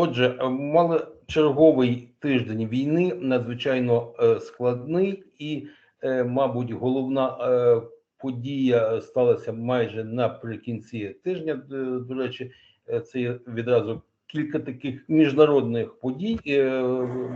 Отже, е, мали черговий тиждень війни, надзвичайно е, складний, і, е, мабуть, головна подія сталася майже наприкінці тижня. До речі, це відразу кілька таких міжнародних подій,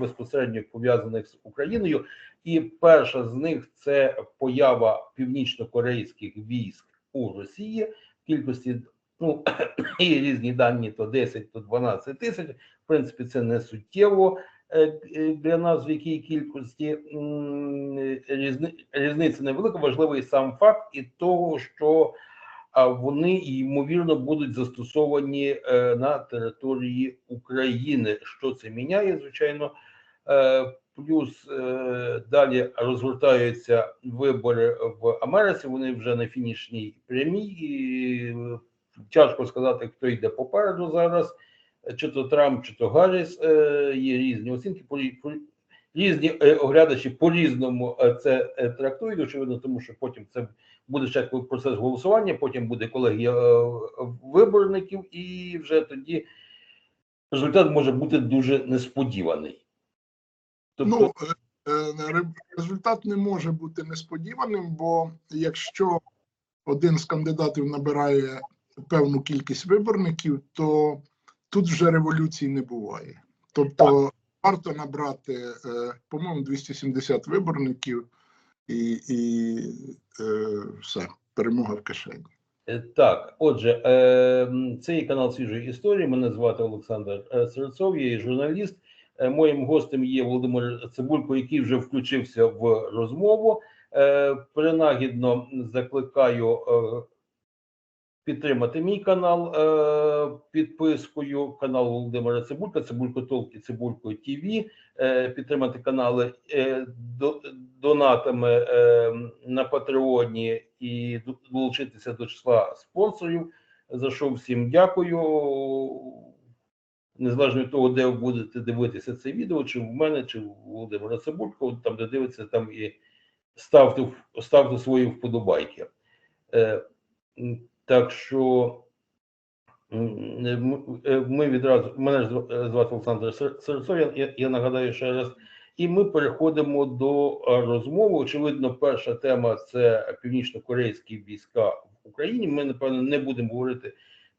безпосередньо пов'язаних з Україною. І перша з них це поява північно-корейських військ у Росії в кількості. Ну і різні дані то 10, то 12 тисяч. В принципі, це не суттєво е, е, для нас, в якій кількості різни, різниця невелика. Важливий сам факт і того, що вони ймовірно будуть застосовані е, на території України. Що це міняє, звичайно. Плюс далі розгортаються вибори в Америці. Вони вже на фінішній прямій. Тяжко сказати, хто йде попереду зараз. Чи то Трамп, чи то Гарріс. Е, є різні оцінки. Різні е, оглядачі по-різному е, це трактують. Очевидно, тому що потім це буде ще процес голосування, потім буде колегія виборників, і вже тоді результат може бути дуже несподіваний. Тобто, Ну, ре- результат не може бути несподіваним, бо якщо один з кандидатів набирає певну кількість виборників, то тут вже революції не буває. Тобто варто набрати, е, по-моєму, 270 виборників і, і е, все, перемога в кишені. Е, Так, отже, це є канал свіжої історії. Мене звати Олександр Серцов, я є журналіст. Моїм гостем є Володимир Цибулько, який вже включився в розмову. Принагідно закликаю підтримати мій канал е, підпискою, канал Володимира Цибулька, Цибулько Толк і Цибулько ТВ. Е, Підтримати канали е, до- донатами е, на Патреоні і долучитися до числа спонсорів. За що всім дякую. Незалежно від того, де ви будете дивитися це відео, чи в мене, чи в Володимира Цибулько, там, де дивиться, там і ставте, ставте свої вподобайки. Так що е, е, ми відразу мене е, звати Олександр Сер- Серцов, я, я- нагадаю ще раз. І ми переходимо до розмови. Очевидно, перша тема це північно-корейські війська в Україні. Ми напевно не будемо говорити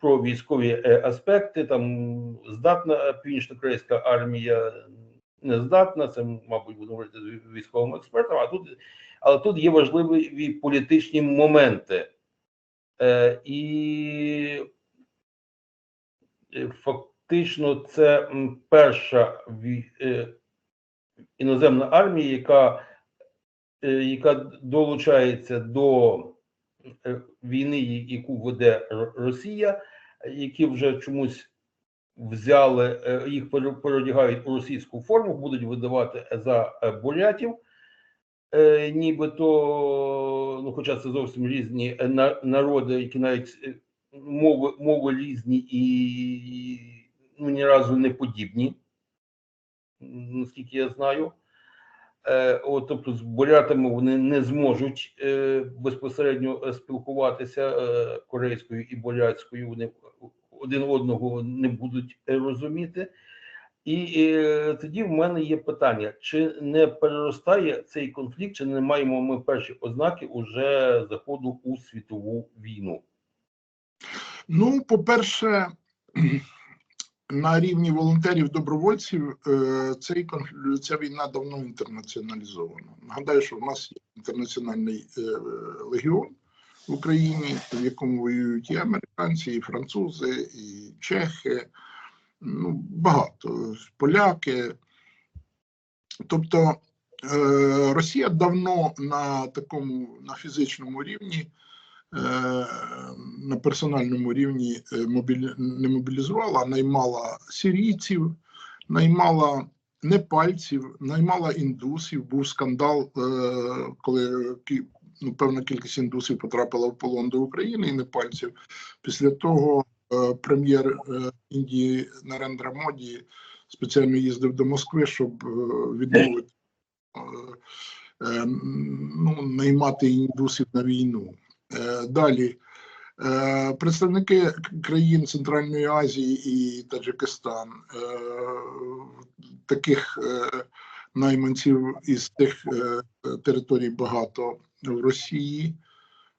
про військові аспекти. Там здатна північно-корейська армія, не здатна. Це, мабуть, будемо говорити з військовим експертом. А тут, але тут є важливі політичні моменти. Е, і е, фактично це перша е, іноземна армія, яка, яка долучається до війни, яку веде Росія, які вже чомусь взяли, їх пере- переодягають у російську форму, будуть видавати за бурятів. Е, Нібито, ну, хоча це зовсім різні е, на- народи, які навіть е, мови, різні і ну, ні разу не подібні, наскільки я знаю. Е, от, тобто з бурятами вони не зможуть е, безпосередньо спілкуватися е, корейською і бурятською. Вони один одного не будуть розуміти. І е, тоді в мене є питання: чи не переростає цей конфлікт, чи не маємо ми перші ознаки уже заходу у світову війну? Ну, по-перше, на рівні волонтерів-добровольців е, цей конфлікт, ця війна давно інтернаціоналізована. Нагадаю, що в нас є інтернаціональний е, легіон в Україні, в якому воюють і американці, і французи, і чехи, ну, багато, поляки. Тобто е, Росія давно на такому на фізичному рівні е, на персональному рівні е, мобілі... не мобілізувала, а наймала сирійців, наймала непальців, наймала індусів. Був скандал, е, коли ну, певна кількість індусів потрапила в полон до України і непальців. Після того прем'єр е, Індії Нарендра Моді. Спеціально їздив до Москви, щоб е, відмовити е, е, ну, наймати індусів на війну. Е, Далі Е, Представники країн Центральної Азії і Таджикистан, е, таких е, найманців із тих е, територій багато в Росії,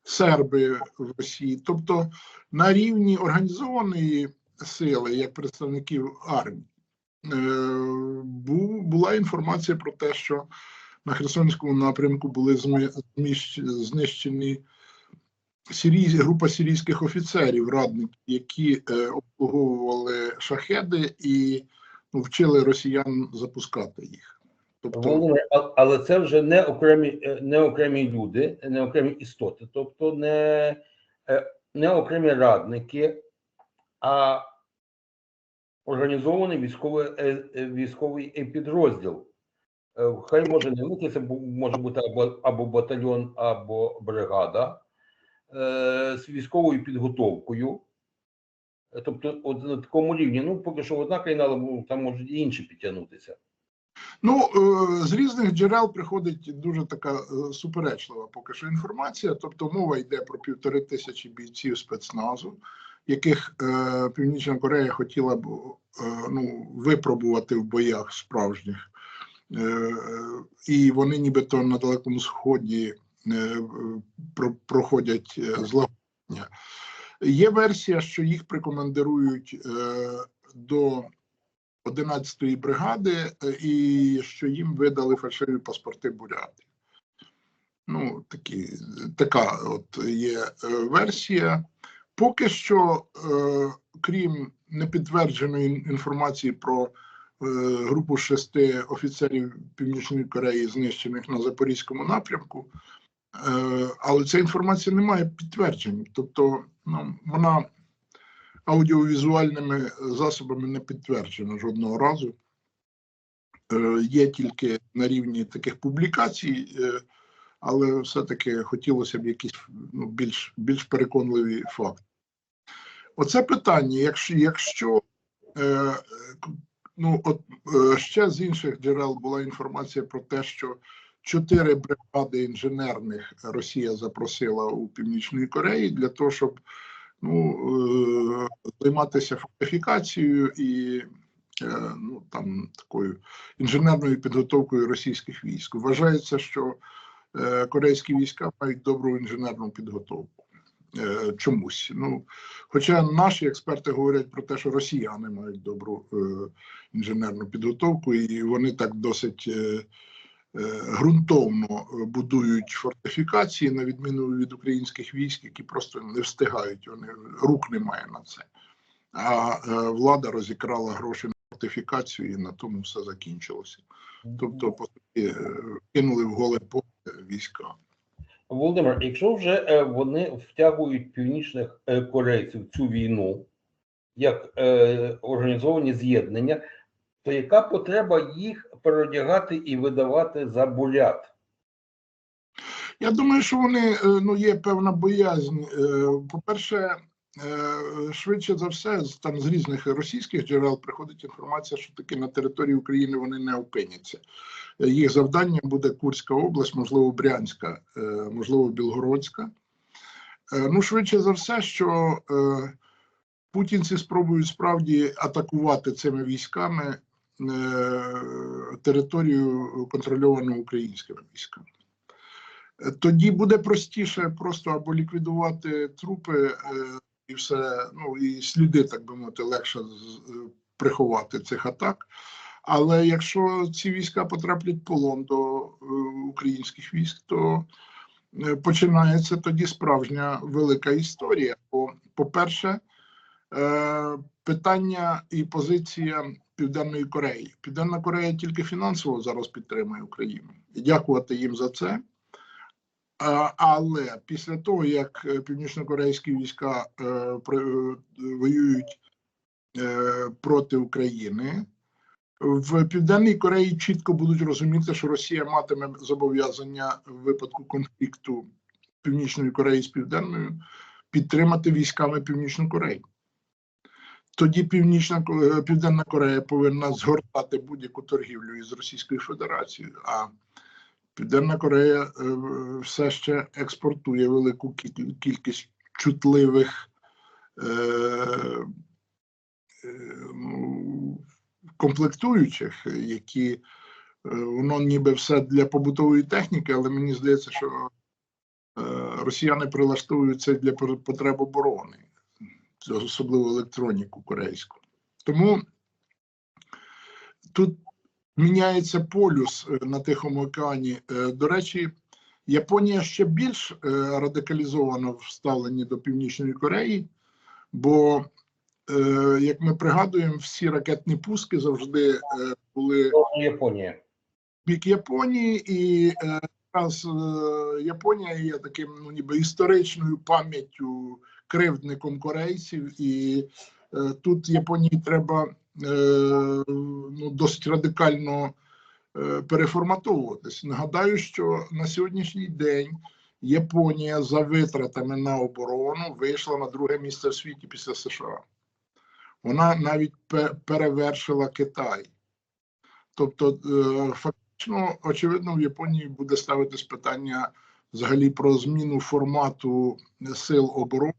серби в Росії. Тобто на рівні організованої сили, як представників армії, е, була інформація про те, що на Херсонському напрямку були знищені група сирійських офіцерів, радників, які е, обслуговували шахеди і ну, вчили росіян запускати їх. Тобто, але це вже не окремі, е, не окремі люди, не окремі істоти, тобто не, е, не окремі радники, а організований військовий, е, військовий підрозділ. Хай може не великий, це може бути або, або батальйон, або бригада з військовою підготовкою. Тобто, от на такому рівні, ну поки що одна країна, але ну, там можуть і інші підтягнутися. Ну, е, з різних джерел приходить дуже така е, суперечлива поки що інформація. Тобто мова йде про півтори тисячі бійців спецназу, яких е, Північна Корея хотіла б е, ну, випробувати в боях справжніх. Е, і вони нібито на Далекому Сході е, про- проходять е, злагодження. Є версія, що їх прикомандирують е, до 11-ї бригади, е, і що їм видали фальшиві паспорти буряти. Ну, такі, така от є е, версія. Поки що, е, крім непідтвердженої інформації про е, групу шести офіцерів Північної Кореї, знищених на Запорізькому напрямку, е, але ця інформація не має підтверджень. Тобто, ну, вона аудіовізуальними засобами не підтверджено жодного разу. Е, Є тільки на рівні таких публікацій, е, але все-таки хотілося б якісь ну, більш, більш переконливі факти. Оце питання, якщо, якщо е, ну, от, ще з інших джерел була інформація про те, що чотири бригади інженерних Росія запросила у Північної Кореї для того, щоб ну, е, займатися фортифікацією і е, ну, там, такою інженерною підготовкою російських військ. Вважається, що е, корейські війська мають добру інженерну підготовку. Чомусь. Ну, хоча наші експерти говорять про те, що росіяни мають добру інженерну підготовку, і вони так досить ґрунтовно е, будують фортифікації, на відміну від українських військ, які просто не встигають, вони рук немає на це. А е, влада розікрала гроші на фортифікацію, і на тому все закінчилося. Тобто, по суті, е, кинули в голе поле війська. Володимир, якщо вже е, вони втягують північних е, корейців в цю війну як е, організовані з'єднання, то яка потреба їх переодягати і видавати за бурят? Я думаю, що вони е, ну є певна боязнь. Е, По-перше, е, швидше за все, там з різних російських джерел приходить інформація, що таки на території України вони не опиняться. Їх завдання буде Курська область, можливо, Брянська, можливо, Білгородська. Ну, швидше за все, що путінці спробують справді атакувати цими військами територію контрольовану українськими військами. Е, Тоді буде простіше просто або ліквідувати трупи е, і все, ну і сліди, так би мовити, легше е, приховати цих атак. Але якщо ці війська потраплять в полон до е, українських військ, то е, починається тоді справжня велика історія. Бо, по-перше, е, питання і позиція Південної Кореї. Південна Корея тільки фінансово зараз підтримує Україну. І дякувати їм за це. Але після того, як е, північнокорейські війська е, е, воюють е, проти України, в Південній Кореї чітко будуть розуміти, що Росія матиме зобов'язання в випадку конфлікту Північної Кореї з Південною підтримати військами Північну Корею. Тоді Північна е, Південна Корея повинна згортати будь-яку торгівлю із Російською Федерацією. А Південна Корея е, все ще експортує велику кількість чутливих е, ну, комплектуючих, які воно ніби все для побутової техніки, але мені здається, що росіяни прилаштовують це для потреб оборони, особливо електроніку корейську. Тому тут міняється полюс е, на Тихому океані. Е, До речі, Японія ще більш е, радикалізована в ставленні до Північної Кореї, бо, як ми пригадуємо, всі ракетні пуски завжди були Японія. бік Японії, і якраз е, Японія є таким ну, ніби історичною пам'яттю кривдником корейців, і е, тут Японії треба е, ну, досить радикально е, переформатовуватись. Нагадаю, що на сьогоднішній день Японія за витратами на оборону вийшла на друге місце в світі після США. Вона навіть перевершила Китай. Тобто, е, фактично, очевидно, в Японії буде ставитись питання взагалі про зміну формату сил оборони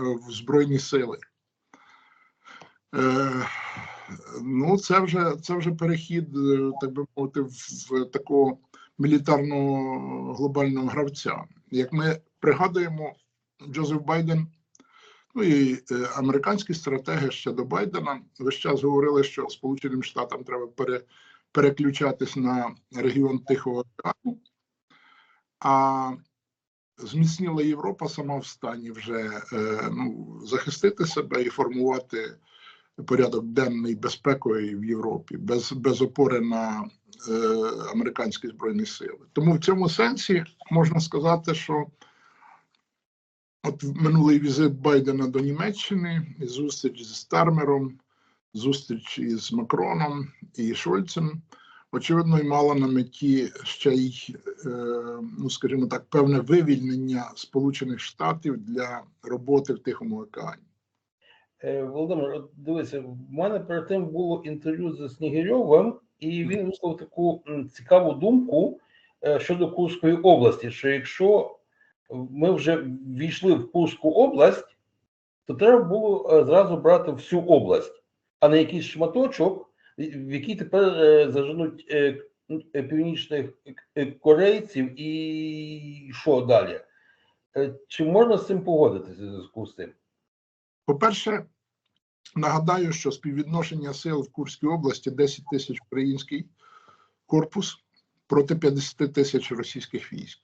в Збройні сили. Е, Ну, це вже це вже перехід, е, так би мовити, в в такого мілітарного глобального гравця. Як ми пригадуємо, Джозеф Байден, ну і е, американські стратеги ще до Байдена весь час говорили, що Сполученим Штатам треба пере, переключатись на регіон Тихого океану, а зміцніла Європа сама в стані вже е, ну, захистити себе і формувати порядок денний безпековий в Європі, без, без опори на е, американські збройні сили. Тому в цьому сенсі можна сказати, що от минулий візит Байдена до Німеччини, і зустріч з Стармером, зустріч із Макроном і Шольцем, очевидно, і мала на меті ще й, е, ну скажімо так, певне вивільнення Сполучених Штатів для роботи в Тихому океані. Е, Володимир, дивися, в мене перед тим було інтерв'ю зі Снігирьовим, і він висловив таку цікаву думку е, щодо Курської області, що якщо ми вже ввійшли в Курську область, то треба було зразу брати всю область, а не якийсь шматочок, в який тепер е, заженуть е, е, північних корейців, і що далі? Чи можна з цим погодитися в зв'язку з цим? По-перше, нагадаю, що співвідношення сил в Курській області 10 тисяч український корпус проти 50 тисяч російських військ.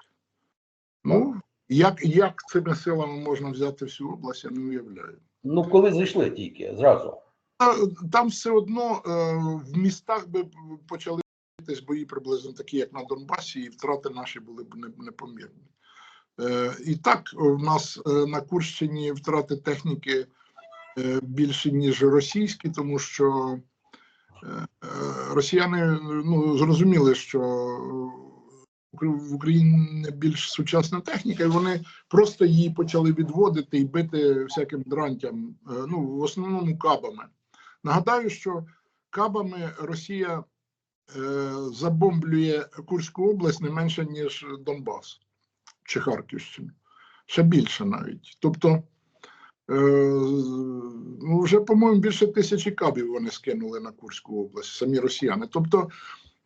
Ну, як, як цими силами можна взяти всю область, я не уявляю. Ну, коли зайшли тільки зразу. Та- Там все одно е, в містах би почали бої приблизно такі, як на Донбасі, і втрати наші були б непомірні. Е, І так, в нас е, на Курщині втрати техніки більше, ніж російські, тому що росіяни ну, зрозуміли, що в Україні більш сучасна техніка, і вони просто її почали відводити і бити всяким дрантям, ну, в основному кабами. Нагадаю, що кабами Росія е, забомблює Курську область не менше, ніж Донбас чи Харківщину. Ще більше навіть. Тобто, е, ну, вже, по-моєму, більше тисячі кабів вони скинули на Курську область, самі росіяни. Тобто,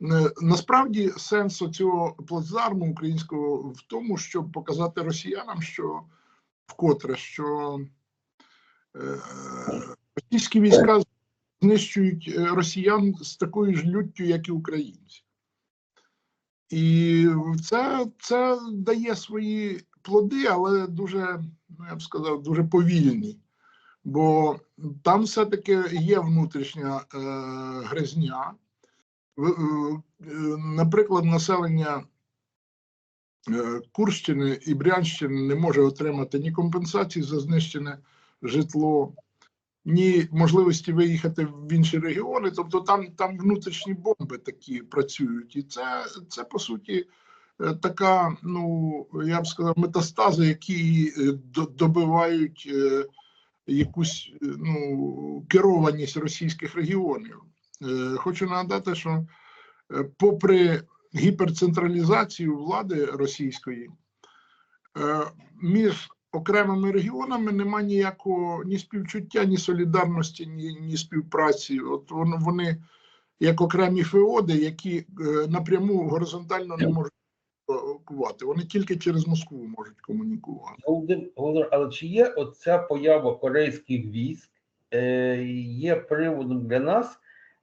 е, насправді сенс цього плацдарму українського в тому, щоб показати росіянам, що вкотре, що російські війська знищують е, росіян з такою ж люттю, як і українці. І це, це дає свої плоди, але дуже, ну я б сказав, дуже повільні. Бо там все-таки є внутрішня е, гризня. Е, Наприклад, населення е, Курщини і Брянщини не може отримати ні компенсації за знищене житло, ні можливості виїхати в інші регіони. Тобто там, там внутрішні бомби такі працюють. І це, це по суті е, така, ну я б сказав, метастази, які е, добивають е, якусь ну, керованість російських регіонів. Хочу нагадати, що попри гіперцентралізацію влади російської, між окремими регіонами нема ніякого ні співчуття, ні солідарності, ні, ні співпраці. От вони, як окремі феоди, які е, напряму горизонтально не можуть комунікувати. Вони тільки через Москву можуть комунікувати. Володимир, але чи є оця поява корейських військ е, є приводом для нас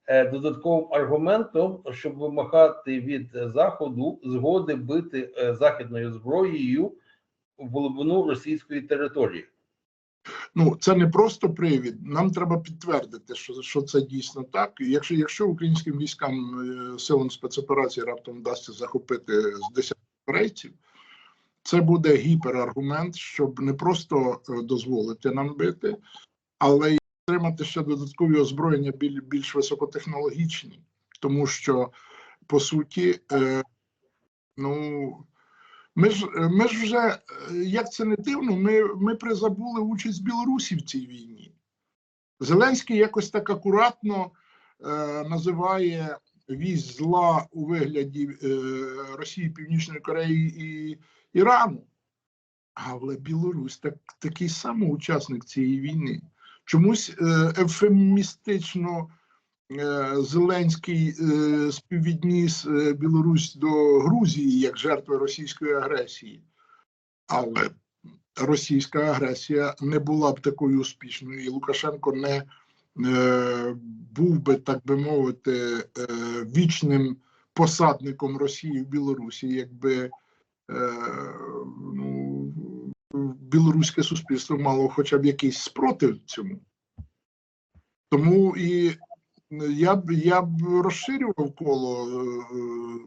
е, додатковим аргументом, щоб вимагати від Заходу згоди бити західною зброєю в глибину російської території? Ну, це не просто привід. Нам треба підтвердити, що, що це дійсно так. Якщо, якщо українським військам е, силам спецоперації раптом вдасться захопити з 10 корейців, це буде гіпераргумент, щоб не просто е, дозволити нам бити, але й отримати ще додаткові озброєння біль, більш високотехнологічні, тому що по суті, е, ну. Ми ж ми ж вже, е, як це не дивно, ми, ми призабули участь Білорусі в цій війні. Зеленський якось так акуратно е, називає вісь зла у вигляді е, Росії, Північної Кореї і Ірану. Але Білорусь так, такий самий учасник цієї війни. Чомусь е, ефемістично е, Зеленський е, співвідніс е, Білорусь до Грузії як жертви російської агресії. Але російська агресія не була б такою успішною, і Лукашенко не е, був би, так би мовити, е, вічним посадником Росії в Білорусі, якби е, ну, білоруське суспільство мало хоча б якийсь спротив цьому. Тому і я б я б розширював коло е,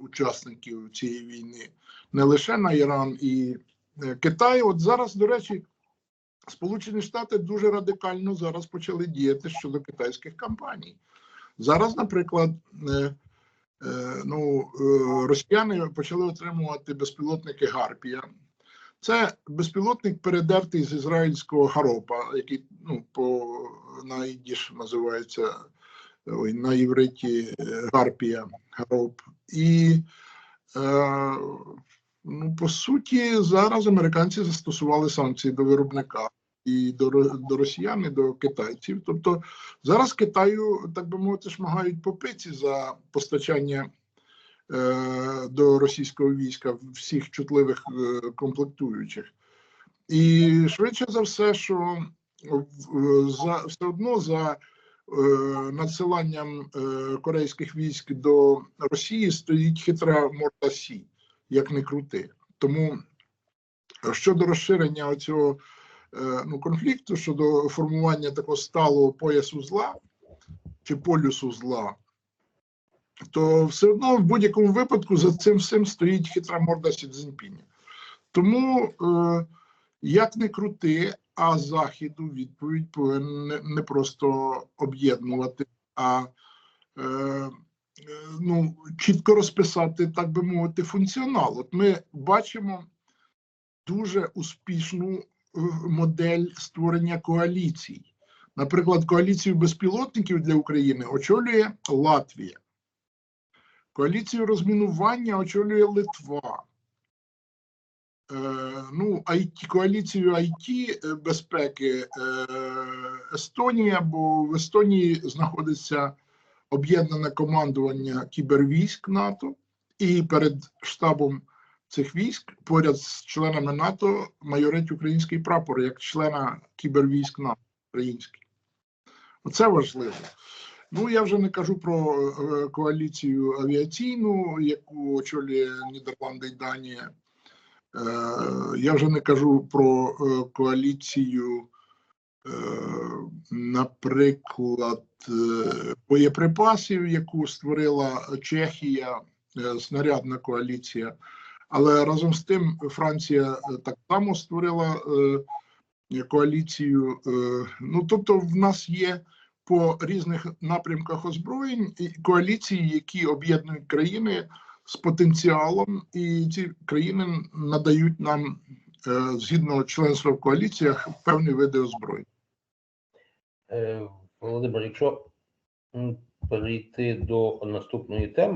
учасників цієї війни не лише на Іран і е, Китай. От зараз, до речі, Сполучені Штати дуже радикально зараз почали діяти щодо китайських компаній. Зараз, наприклад, е, е, ну, е, росіяни почали отримувати безпілотники Гарпія. Це безпілотник передертий з ізраїльського Харопа, який ну, по на ідіш називається ой, на євриті е, Гарпія Гароп. І е, ну, по суті, зараз американці застосували санкції до виробника і до, до росіян, і до китайців. Тобто зараз Китаю, так би мовити, шмагають по пиці за постачання е, до російського війська всіх чутливих е, комплектуючих. І швидше за все, що в- за все одно за е, надсиланням е, корейських військ до Росії стоїть хитра морда Сі, як не крути. Тому щодо розширення цього ну, конфлікту, щодо формування такого сталого поясу зла чи полюсу зла, то все одно в будь-якому випадку за цим всім стоїть хитра морда Сі Цзіньпіня. Тому, е, як не крути, а Західу відповідь повинен не- не просто об'єднувати, а е, е, ну, чітко розписати, так би мовити, функціонал. От ми бачимо дуже успішну е, модель створення коаліцій. Наприклад, коаліцію безпілотників для України очолює Латвія. Коаліцію розмінування очолює Литва. Е, ну, IT, коаліцію IT безпеки е, Естонія, бо в Естонії знаходиться об'єднане командування кібервійськ НАТО, і перед штабом цих військ поряд з членами НАТО майорить український прапор як члена кібервійськ НАТО український. Оце важливо. Ну я вже не кажу про е, коаліцію авіаційну, яку очолює Нідерланди і Данія. Е, Я вже не кажу про е, коаліцію, е, наприклад, боєприпасів, яку створила Чехія, снарядна коаліція. Але разом з тим Франція так само створила коаліцію. Ну тобто, в нас є по різних напрямках озброєнь коаліції, які об'єднують країни з потенціалом, і ці країни надають нам е, згідно членства в коаліціях певні види озброєнь. Е, Володимир, якщо перейти до наступної теми.